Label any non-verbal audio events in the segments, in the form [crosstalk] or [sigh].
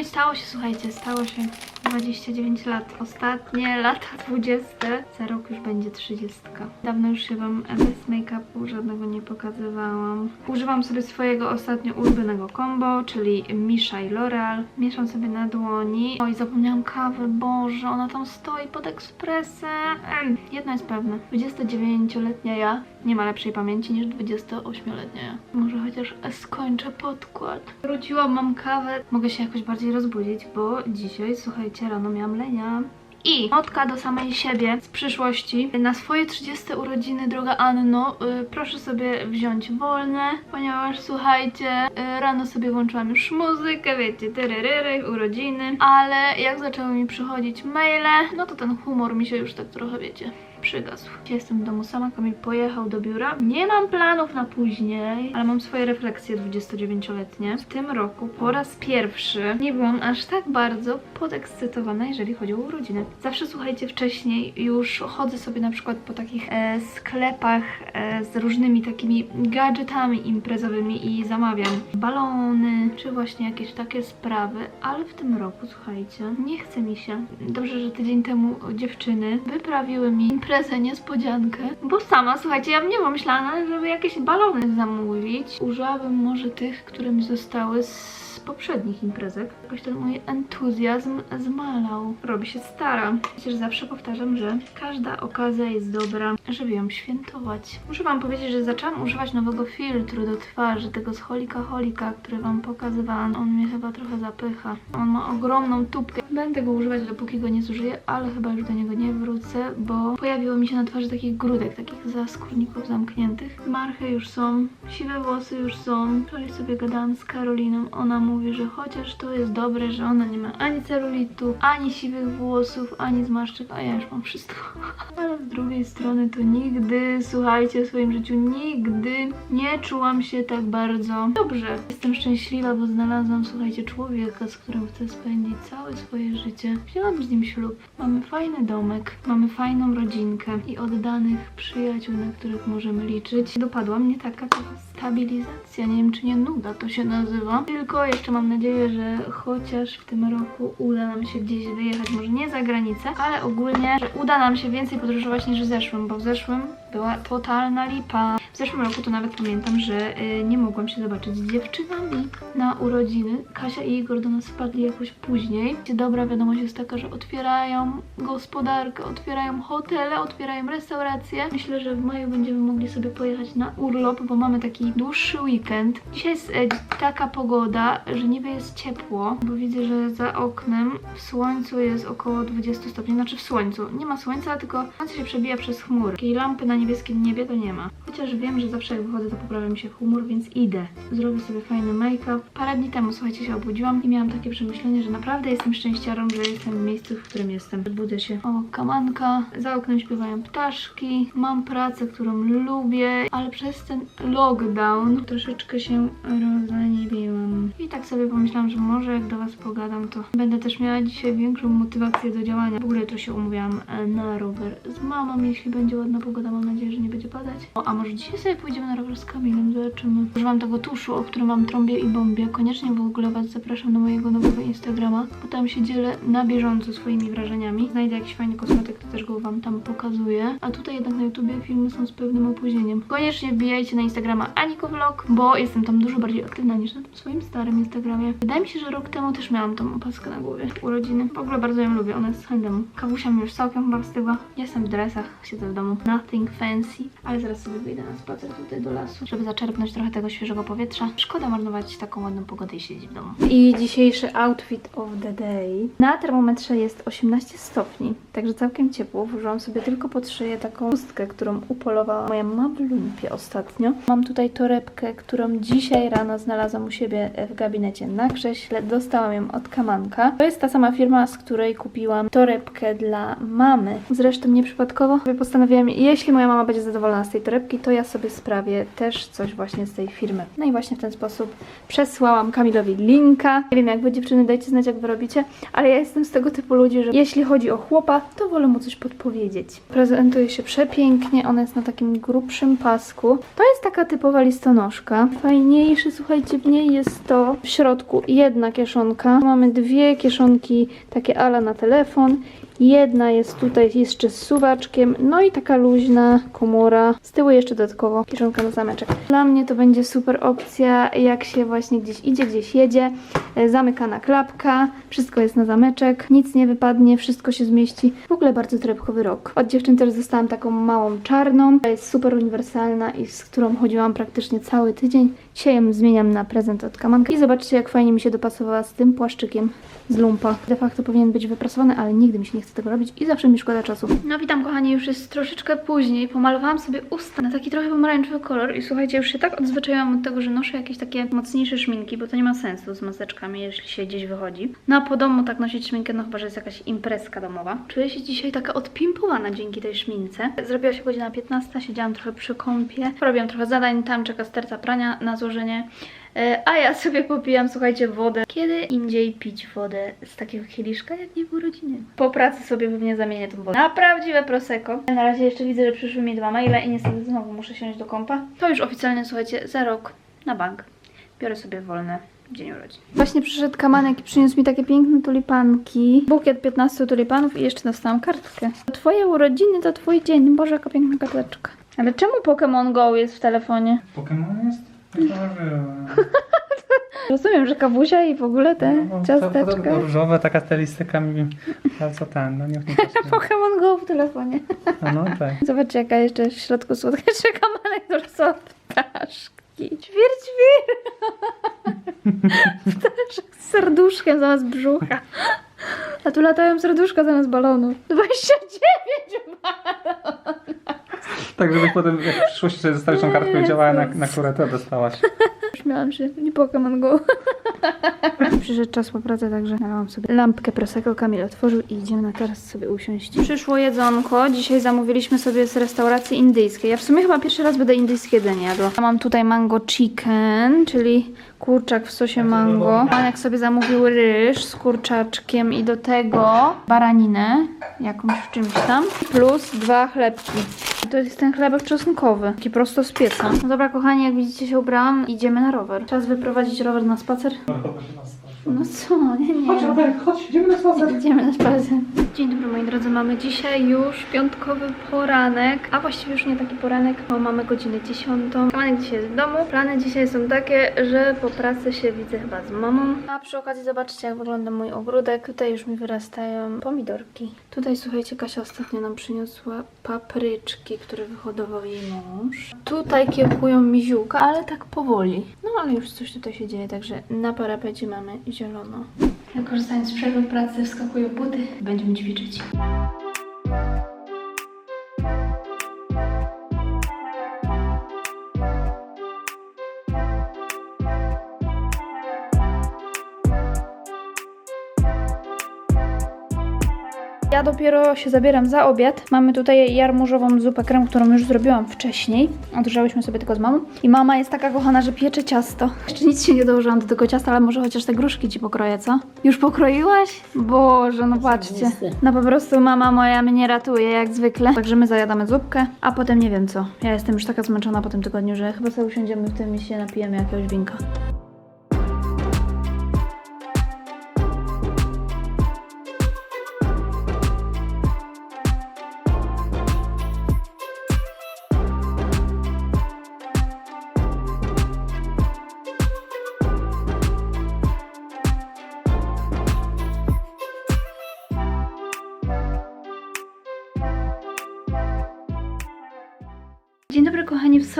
i stało się, słuchajcie, stało się 29 lat. Ostatnie lata 20. Za rok już będzie 30. Dawno już się Wam bez make-upu żadnego nie pokazywałam. Używam sobie swojego ostatnio ulubionego combo, czyli Misha i L'Oreal. Mieszam sobie na dłoni. Oj, zapomniałam kawy, Boże, ona tam stoi pod ekspresem. Em, Jedno jest pewne, 29-letnia ja nie ma lepszej pamięci niż 28-letnia ja. Może chociaż skończę podkład. Wróciłam, mam kawę. Mogę się jakoś bardziej rozbudzić, bo dzisiaj, słuchajcie, rano miałam lenia. I notka do samej siebie z przyszłości. Na swoje 30 urodziny, droga Anno, y, proszę sobie wziąć wolne, ponieważ słuchajcie, y, rano sobie włączyłam już muzykę, wiecie, tyryryry, urodziny, ale jak zaczęły mi przychodzić maile, no to ten humor mi się już tak trochę, wiecie, przygasł. Jestem w domu sama, Kamil pojechał do biura. Nie mam planów na później, ale mam swoje refleksje 29-letnie. W tym roku po raz pierwszy nie byłam aż tak bardzo podekscytowana, jeżeli chodzi o urodziny. Zawsze, słuchajcie, wcześniej już chodzę sobie na przykład po takich e, sklepach e, z różnymi takimi gadżetami imprezowymi i zamawiam balony, czy właśnie jakieś takie sprawy, ale w tym roku, słuchajcie, nie chce mi się. Dobrze, że tydzień temu dziewczyny wyprawiły mi imprezę niespodziankę, bo sama, słuchajcie, ja bym nie pomyślana, żeby jakieś balony zamówić. Użyłabym może tych, które mi zostały z poprzednich imprezek. Jakoś ten mój entuzjazm zmalał. Robi się stara. Przecież zawsze powtarzam, że każda okazja jest dobra, żeby ją świętować. Muszę wam powiedzieć, że zaczęłam używać nowego filtru do twarzy, tego z Holika Holika, który wam pokazywałam. On mnie chyba trochę zapycha. On ma ogromną tubkę. Będę go używać, dopóki go nie zużyję, ale chyba już do niego nie wrócę, bo pojawiło mi się na twarzy takich grudek, takich zaskórników zamkniętych. Marchy już są, siwe włosy już są. Wczoraj sobie gadałam z Karoliną, ona mówi, że chociaż to jest dobre, że ona nie ma ani celulitu, ani siwych włosów, ani zmarszczek, a ja już mam wszystko. [laughs] Ale z drugiej strony to nigdy, słuchajcie, w swoim życiu nigdy nie czułam się tak bardzo dobrze. Jestem szczęśliwa, bo znalazłam, słuchajcie, człowieka, z którym chcę spędzić całe swoje życie. Wzięłam z nim ślub. Mamy fajny domek, mamy fajną rodzinkę i oddanych przyjaciół, na których możemy liczyć. Dopadła mnie taka stabilizacja, nie wiem czy nie nuda to się nazywa, tylko jeszcze mam nadzieję, że chociaż w tym roku uda nam się gdzieś wyjechać, może nie za granicę, ale ogólnie, że uda nam się więcej podróżować niż w zeszłym, bo w zeszłym była totalna lipa. W zeszłym roku to nawet pamiętam, że y, nie mogłam się zobaczyć z dziewczynami na urodziny. Kasia i Igor do nas wpadli jakoś później. Dobra wiadomość jest taka, że otwierają gospodarkę, otwierają hotele, otwierają restauracje. Myślę, że w maju będziemy mogli sobie pojechać na urlop, bo mamy taki dłuższy weekend. Dzisiaj jest e, taka pogoda, że niby jest ciepło, bo widzę, że za oknem w słońcu jest około 20 stopni, znaczy w słońcu. Nie ma słońca, tylko słońce się przebija przez chmury. Takiej lampy na niebieskim niebie to nie ma. Chociaż wiem, że zawsze jak wychodzę, to poprawia mi się humor, więc idę. Zrobię sobie fajny make-up. Parę dni temu, słuchajcie, się obudziłam i miałam takie przemyślenie, że naprawdę jestem szczęściarą, że jestem w miejscu, w którym jestem. Budzę się. O, kamanka. Za oknem śpiewają ptaszki. Mam pracę, którą lubię, ale przez ten lockdown troszeczkę się rozleniwiłam. I tak sobie pomyślałam, że może jak do Was pogadam, to będę też miała dzisiaj większą motywację do działania. W ogóle to się umówiłam e, na rower z mamą, jeśli będzie ładna pogoda. Mam nadzieję, że nie będzie padać. O, a może dzisiaj sobie pójdziemy na rower z Kamilem, zobaczymy. Używam tego tuszu, o którym mam trąbię i bombie. Koniecznie w ogóle Was zapraszam do mojego nowego Instagrama, bo tam się dzielę na bieżąco swoimi wrażeniami. Znajdę jakiś fajny kosmetyk, to też go Wam tam pokazuję. A tutaj jednak na YouTubie filmy są z pewnym opóźnieniem. Koniecznie wbijajcie na Instagrama Aniko Vlog, bo jestem tam dużo bardziej aktywna niż na swoim starym Instagramie. Wydaje mi się, że rok temu też miałam tą opaskę na głowie. Urodziny. W ogóle bardzo ją lubię, ona jest z handem. Kawusia mi już całkiem chyba wstygła. Jestem w dresach, siedzę w domu. Nothing fancy. Ale zaraz sobie wyjdę na spacer tutaj do lasu, żeby zaczerpnąć trochę tego świeżego powietrza. Szkoda marnować taką ładną pogodę i siedzieć w domu. I dzisiejszy outfit of the day. Na termometrze jest 18 stopni, także całkiem ciepło. Włożyłam sobie tylko pod szyję taką chustkę, którą upolowała moja mama w lumpie ostatnio. Mam tutaj torebkę, którą dzisiaj rano znalazłam u siebie w gabinecie na krześle. Dostałam ją od Kamanka. To jest ta sama firma, z której kupiłam torebkę dla mamy. Zresztą nieprzypadkowo postanowiłam, jeśli moja mama będzie zadowolona z tej torebki, to ja sobie sprawię też coś właśnie z tej firmy. No i właśnie w ten sposób przesłałam Kamilowi linka. Nie wiem jak wy dziewczyny, dajcie znać jak wy robicie, ale ja jestem z tego typu ludzi, że jeśli chodzi o chłopa, to wolę mu coś podpowiedzieć. Prezentuje się przepięknie, ona jest na takim grubszym pasku. To jest taka typowa listonoszka. Fajniejszy, słuchajcie, w niej jest to w środku jedna kieszonka. Mamy dwie kieszonki takie ala na telefon. Jedna jest tutaj jeszcze z suwaczkiem, no i taka luźna komora. Z tyłu jeszcze dodatkowo kieszonka na zameczek. Dla mnie to będzie super opcja, jak się właśnie gdzieś idzie, gdzieś jedzie. E, Zamykana klapka, wszystko jest na zameczek, nic nie wypadnie, wszystko się zmieści. W ogóle bardzo torebkowy rok. Od dziewczyn też dostałam taką małą czarną. Jest super uniwersalna i z którą chodziłam praktycznie cały tydzień. Dzisiaj ją zmieniam na prezent od Kamanka. I zobaczcie, jak fajnie mi się dopasowała z tym płaszczykiem z lumpa. De facto powinien być wyprasowany, ale nigdy mi się nie chce tego robić i zawsze mi szkoda czasu. No witam kochani, już jest troszeczkę później. Pomalowałam sobie usta na taki trochę pomarańczowy kolor i słuchajcie, już się tak odzwyczaiłam od tego, że noszę jakieś takie mocniejsze szminki, bo to nie ma sensu z maseczkami, jeśli się gdzieś wychodzi. No a po domu tak nosić szminkę, no chyba, że jest jakaś imprezka domowa. Czuję się dzisiaj taka odpimpowana dzięki tej szmince. Zrobiła się godzina 15, siedziałam trochę przy kąpie, robiłam trochę zadań, tam czeka sterta prania na złożenie. E, A ja sobie popijam, słuchajcie, wodę. Kiedy indziej pić wodę z takiego kieliszka, jak nie w urodziny? Po pracy sobie pewnie zamienię tą wodę na prawdziwe prosecco. Na razie jeszcze widzę, że przyszły mi dwa maile i niestety znowu muszę siąść do kąpa. To już oficjalnie, słuchajcie, za rok na bank. Biorę sobie wolne dzień urodzin. Właśnie przyszedł kamanek i przyniósł mi takie piękne tulipanki. Bukiet 15 tulipanów i jeszcze dostałam kartkę. Twoje urodziny to twój dzień. Boże, jaka piękna karteczka. Ale czemu Pokémon Go jest w telefonie? Pokémon jest? No to było. Rozumiem, że kawusia i w ogóle te No, to ciasteczka. Różowe, taka stylistyka mi... Co ten, no niech nie. [laughs] Pokémon Go w telefonie. A no tak. Zobaczcie, jaka jeszcze w środku słodka kamanek dorosła ptaszki. Ćwir, ćwir. [laughs] Ptaszek z serduszkiem zamiast brzucha. A tu latają serduszka zamiast balonów. 29 Tak, żebyś potem jak w przyszłości sobie zostawisz tą kartkę i działała na, na którą to dostałaś. Śmiałam się, nie Pokémon Go. [laughs] Przyszedł czas po pracy, także nalałam sobie lampkę Prosecco, Kamil otworzył i idziemy na teraz sobie usiąść. Przyszło jedzonko, dzisiaj zamówiliśmy sobie z restauracji indyjskiej. Ja w sumie chyba pierwszy raz będę indyjskie jedzenie jadła. Mam tutaj mango chicken, czyli kurczak w sosie mango. Manek sobie zamówił ryż z kurczaczkiem i do tego baraninę, jakąś w czymś tam, plus dwa chlebki. To jest ten chlebek czosnkowy, taki prosto z pieca. No dobra, kochani, jak widzicie się ubrałam, idziemy na rower. Czas wyprowadzić rower na spacer. No co, nie, nie. Chodź, Robert, chodź, idziemy na spacer. Idziemy na spacer. Dzień dobry moi drodzy, mamy dzisiaj już piątkowy poranek, a właściwie już nie taki poranek, bo mamy godzinę 10. Kamanek dzisiaj jest w domu. Plany dzisiaj są takie, że po pracy się widzę chyba z mamą. A przy okazji zobaczcie jak wygląda mój ogródek. Tutaj już mi wyrastają pomidorki. Tutaj słuchajcie, Kasia ostatnio nam przyniosła papryczki, które wyhodował jej mąż. Tutaj kiełkują mi ziółka, ale tak powoli. No ale już coś tutaj się dzieje, także na parapecie mamy zielono. Ja korzystając z przerwy pracy wskakuję buty. Będziemy ćwiczyć. Ja dopiero się zabieram za obiad. Mamy tutaj jarmużową zupę krem, którą już zrobiłam wcześniej. Odgrzałyśmy sobie tylko z mamą. I mama jest taka kochana, że piecze ciasto. Jeszcze nic się nie dołożyłam do tego ciasta, ale może chociaż te gruszki ci pokroję, co? Już pokroiłaś? Boże, no patrzcie. No po prostu mama moja mnie ratuje, jak zwykle. Także my zajadamy zupkę, a potem nie wiem co. Ja jestem już taka zmęczona po tym tygodniu, że chyba sobie usiądziemy w tym i się napijemy jakiegoś winka.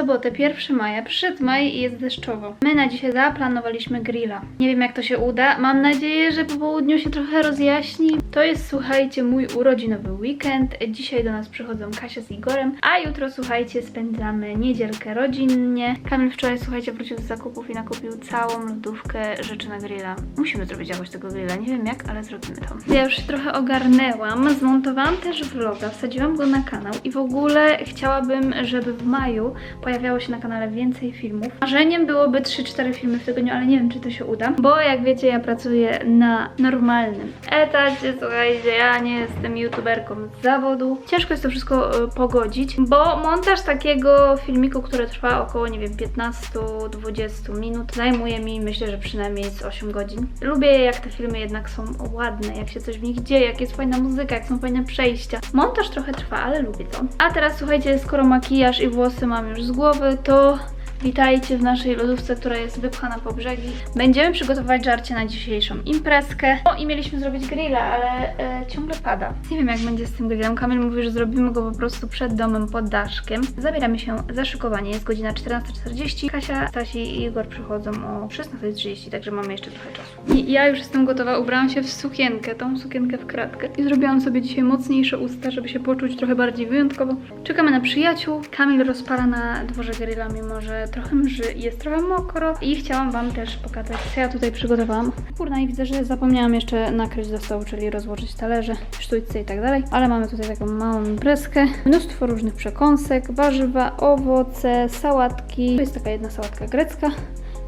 Sobotę 1 maja, przyszedł maj i jest deszczowo. My na dzisiaj zaplanowaliśmy grilla. Nie wiem jak to się uda, mam nadzieję, że po południu się trochę rozjaśni. To jest, słuchajcie, mój urodzinowy weekend. Dzisiaj do nas przychodzą Kasia z Igorem, a jutro, słuchajcie, spędzamy niedzielkę rodzinnie. Kamil wczoraj, słuchajcie, wrócił z zakupów i nakupił całą lodówkę rzeczy na grilla. Musimy zrobić jakoś tego grilla, nie wiem jak, ale zrobimy to. Ja już się trochę ogarnęłam, zmontowałam też vloga, wsadziłam go na kanał i w ogóle chciałabym, żeby w maju pojawiało się na kanale więcej filmów. Marzeniem byłoby 3-4 filmy w tygodniu, ale nie wiem, czy to się uda, bo jak wiecie, ja pracuję na normalnym etacie, słuchajcie, ja nie jestem youtuberką z zawodu. Ciężko jest to wszystko e, pogodzić, bo montaż takiego filmiku, który trwa około, nie wiem, 15-20 minut, zajmuje mi, myślę, że przynajmniej z 8 godzin. Lubię, jak te filmy jednak są ładne, jak się coś w nich dzieje, jak jest fajna muzyka, jak są fajne przejścia. Montaż trochę trwa, ale lubię to. A teraz słuchajcie, skoro makijaż i włosy mam już z głowy, to Witajcie w naszej lodówce, która jest wypchana po brzegi. Będziemy przygotować żarcie na dzisiejszą imprezkę. O, i mieliśmy zrobić grilla, ale e, ciągle pada. Nie wiem, jak będzie z tym grillem. Kamil mówi, że zrobimy go po prostu przed domem pod daszkiem. Zabieramy się za szykowanie. Jest godzina 14.40. Kasia, Stasi i Igor przychodzą o 16.30, także mamy jeszcze trochę czasu. I ja już jestem gotowa. Ubrałam się w sukienkę, tą sukienkę w kratkę. I zrobiłam sobie dzisiaj mocniejsze usta, żeby się poczuć trochę bardziej wyjątkowo. Czekamy na przyjaciół. Kamil rozpala na dworze grilla, mimo że trochę i jest trochę mokro. I chciałam Wam też pokazać, co ja tutaj przygotowałam. Kurna, i widzę, że zapomniałam jeszcze nakryć do stołu, czyli rozłożyć talerze, sztućce i tak dalej. Ale mamy tutaj taką małą imprezkę. Mnóstwo różnych przekąsek, warzywa, owoce, sałatki. To jest taka jedna sałatka grecka.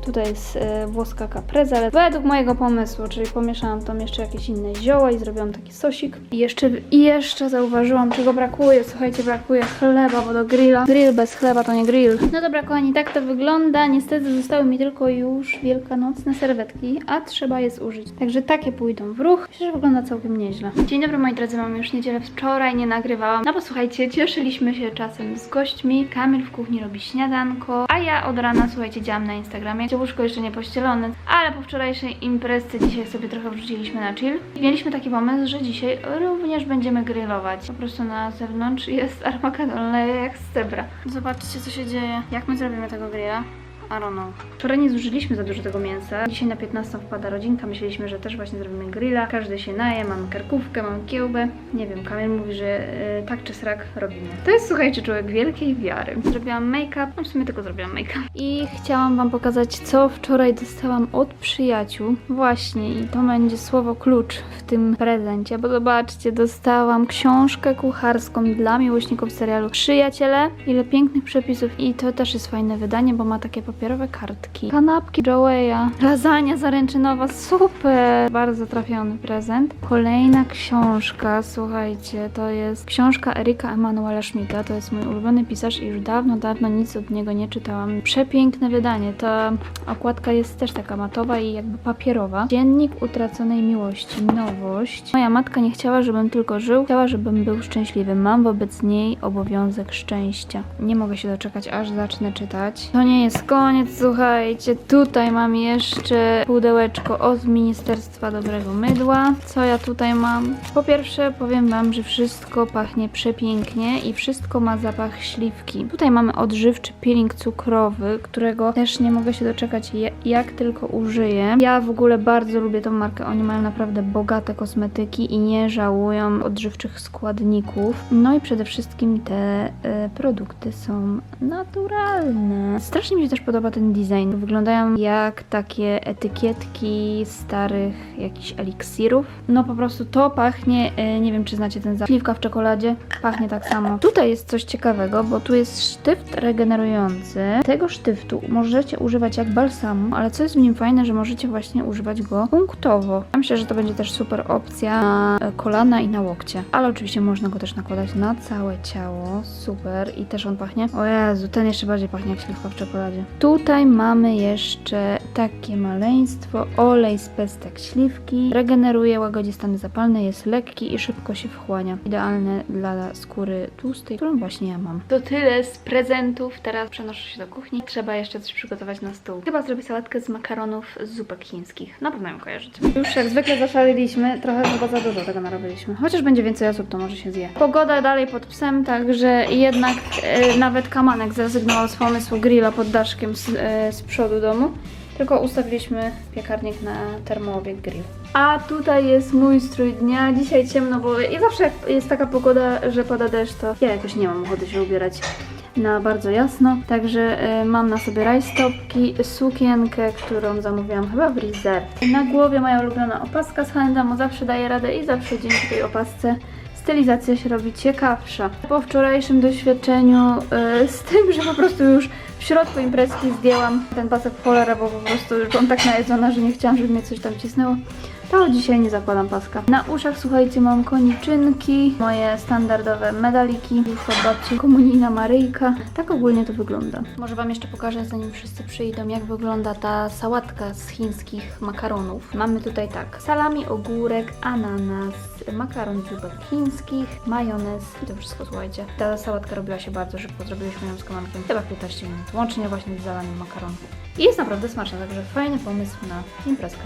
Tutaj jest e, włoska caprese, ale według mojego pomysłu, czyli pomieszałam tam jeszcze jakieś inne zioła i zrobiłam taki sosik. I jeszcze, I jeszcze zauważyłam, czego brakuje. Słuchajcie, brakuje chleba, bo do grilla. Grill bez chleba to nie grill. No dobra, kochani, tak to wygląda. Niestety zostały mi tylko już wielkanocne serwetki, a trzeba je zużyć. Także takie pójdą w ruch. Myślę, że wygląda całkiem nieźle. Dzień dobry, moi drodzy, mamy już niedzielę. Wczoraj nie nagrywałam. No bo słuchajcie, cieszyliśmy się czasem z gośćmi. Kamil w kuchni robi śniadanko, a ja od rana, słuchajcie, działam na Instagramie. Łóżko jeszcze nie pościelone, ale po wczorajszej imprezce dzisiaj sobie trochę wrzuciliśmy na chill. Mieliśmy taki pomysł, że dzisiaj również będziemy grillować. Po prostu na zewnątrz jest armagedon, jak z zebra. Zobaczcie, co się dzieje. Jak my zrobimy tego grilla? I don't know. Wczoraj nie zużyliśmy za dużo tego mięsa. Dzisiaj na 15 wpada rodzinka. Myśleliśmy, że też właśnie zrobimy grilla. Każdy się naje, mamy karkówkę, mamy kiełbę. Nie wiem, Kamil mówi, że e, tak czy srak robimy. To jest, słuchajcie, człowiek wielkiej wiary. Zrobiłam make-up, no w sumie tylko zrobiłam make-up. I chciałam Wam pokazać, co wczoraj dostałam od przyjaciół. Właśnie, i to będzie słowo klucz w tym prezencie, bo zobaczcie, dostałam książkę kucharską dla miłośników serialu Przyjaciele. Ile pięknych przepisów i to też jest fajne wydanie, bo ma takie papierowe kartki. Kanapki Joeya, lasagna zaręczynowa, super! Bardzo trafiony prezent. Kolejna książka, słuchajcie, to jest książka Erika Emanuela Schmidta, to jest mój ulubiony pisarz i już dawno, dawno nic od niego nie czytałam. Przepiękne wydanie, ta okładka jest też taka matowa i jakby papierowa. Dziennik utraconej miłości, nowość. Moja matka nie chciała, żebym tylko żył, chciała, żebym był szczęśliwy. Mam wobec niej obowiązek szczęścia. Nie mogę się doczekać, aż zacznę czytać. To nie jest koniec, słuchajcie. Tutaj mam jeszcze pudełeczko od Ministerstwa Dobrego Mydła. Co ja tutaj mam? Po pierwsze powiem Wam, że wszystko pachnie przepięknie i wszystko ma zapach śliwki. Tutaj mamy odżywczy peeling cukrowy, którego też nie mogę się doczekać jak tylko użyję. Ja w ogóle bardzo lubię tą markę. Oni mają naprawdę bogate kosmetyki i nie żałują odżywczych składników. No i przede wszystkim te e, produkty są naturalne. Strasznie mi się też podoba ten design. Wyglądają jak takie etykietki starych jakichś eliksirów. No po prostu to pachnie, e, nie wiem czy znacie ten zapach. Śliwka w czekoladzie pachnie tak samo. Tutaj jest coś ciekawego, bo tu jest sztyft regenerujący. Tego sztyftu możecie używać jak balsamu, ale co jest w nim fajne, że możecie właśnie używać go punktowo. Myślę, że to będzie też super opcja na e, kolana i na łokcie. Ale oczywiście można go też nakładać na całe ciało. Super. I też on pachnie. O Jezu, ten jeszcze bardziej pachnie jak śliwka w czekoladzie. Tutaj mamy jeszcze takie maleństwo. Olej z pestek śliwki. Regeneruje, łagodzi stany zapalne, jest lekki i szybko się wchłania. Idealne dla skóry tłustej, którą właśnie ja mam. To tyle z prezentów. Teraz przenoszę się do kuchni. Trzeba jeszcze coś przygotować na stół. Chyba zrobię sałatkę z makaronów z zupek chińskich. Na pewno ją kojarzycie. Już jak zwykle zaszaliliśmy. Trochę chyba za dużo tego narobiliśmy. Chociaż będzie więcej osób, to może się zje. Pogoda dalej pod psem, także jednak e, nawet Kamanek zrezygnował z pomysłu grilla pod daszkiem z, e, z przodu domu. Tylko ustawiliśmy piekarnik na termoobieg grill. A tutaj jest mój strój dnia. Dzisiaj ciemno, bo i zawsze jak jest taka pogoda, że pada deszcz, to ja jakoś nie mam ochoty się ubierać na bardzo jasno. Także e, mam na sobie rajstopki, sukienkę, którą zamówiłam chyba w Reserve. Na głowie moja ulubiona opaska z H&M, zawsze daje radę i zawsze dzięki tej opasce stylizacja się robi ciekawsza. Po wczorajszym doświadczeniu y, z tym, że po prostu już w środku imprezki zdjęłam ten pasek w cholerę, bo po prostu już byłam tak najedzona, że nie chciałam, żeby mnie coś tam cisnęło. To dzisiaj nie zakładam paska. Na uszach, słuchajcie, mam koniczynki, moje standardowe medaliki, od babci komunijna Maryjka. Tak ogólnie to wygląda. Może Wam jeszcze pokażę, zanim wszyscy przyjdą, jak wygląda ta sałatka z chińskich makaronów. Mamy tutaj tak, salami, ogórek, ananas, makaron jabłek chińskich, majonez i to wszystko, słuchajcie. Ta sałatka robiła się bardzo szybko, zrobiliśmy ją z komankiem chyba 15 minut, łącznie właśnie z zalaniem makaronu. I jest naprawdę smaczna, także fajny pomysł na imprezkę.